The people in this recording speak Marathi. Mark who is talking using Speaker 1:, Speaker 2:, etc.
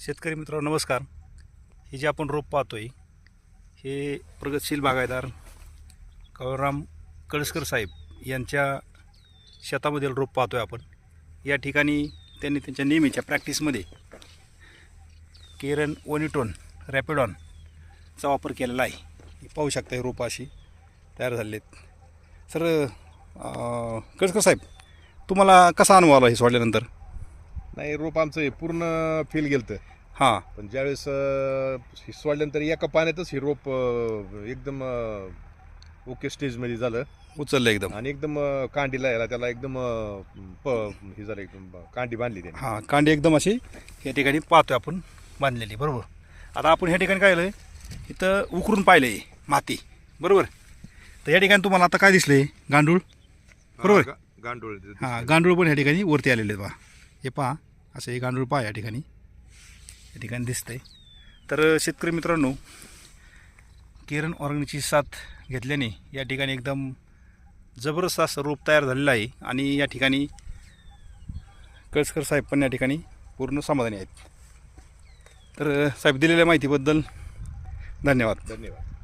Speaker 1: शेतकरी मित्रांनो नमस्कार. हे जे आपण रोप पाहतोय हे प्रगतशील बागायदार कळराम कळसकर साहेब यांच्या शेतामधील रोप पाहतोय आपण. या ठिकाणी त्यांनी त्यांच्या नेहमीच्या प्रॅक्टिसमध्ये केरन ओनिटोन रॅपिडॉनचा वापर केलेला आहे. हे पाहू शकता हे रोपं अशी तयार झालेत. सर कळसकर साहेब तुम्हाला कसा अनुभव आला हे सोडल्यानंतर?
Speaker 2: नाही रोप आमचं हे पूर्ण फेल गेलतं.
Speaker 1: हां.
Speaker 2: पण ज्यावेळेस अं, हे सोडल्यानंतर एका पाण्यातच हे रोप अं, एकदम अं, ओके स्टेजमध्ये झालं.
Speaker 1: उचललं एकदम.
Speaker 2: आणि एकदम अं, कांडीला याला त्याला एकदम अं, प हे झालं एकदम कांडी बांधली त्याने.
Speaker 1: हां कांडी एकदम अशी या ठिकाणी पाहतोय आपण बांधलेली बरोबर. आता आपण ह्या ठिकाणी काय झालं इथं उकरून पाहिलं आहे माती बरोबर? तर या ठिकाणी तुम्हाला आता काय दिसले गांडूळ? बरोबर.
Speaker 2: हा, गा- गांडूळ
Speaker 1: हां गांडूळ पण ह्या ठिकाणी वरती आलेले आहेत पहा. हे पहा. असं एक गांडूळ पहा या ठिकाणी. या ठिकाणी दिसतंय. तर शेतकरी मित्रांनो किरण ऑर्गनची साथ घेतल्याने या ठिकाणी एकदम जबरदस्त असं रोप तयार झालेलं आहे आणि या ठिकाणी कळसकर साहेब पण या ठिकाणी पूर्ण समाधानी आहेत. तर साहेब दिलेल्या माहितीबद्दल धन्यवाद.
Speaker 2: धन्यवाद.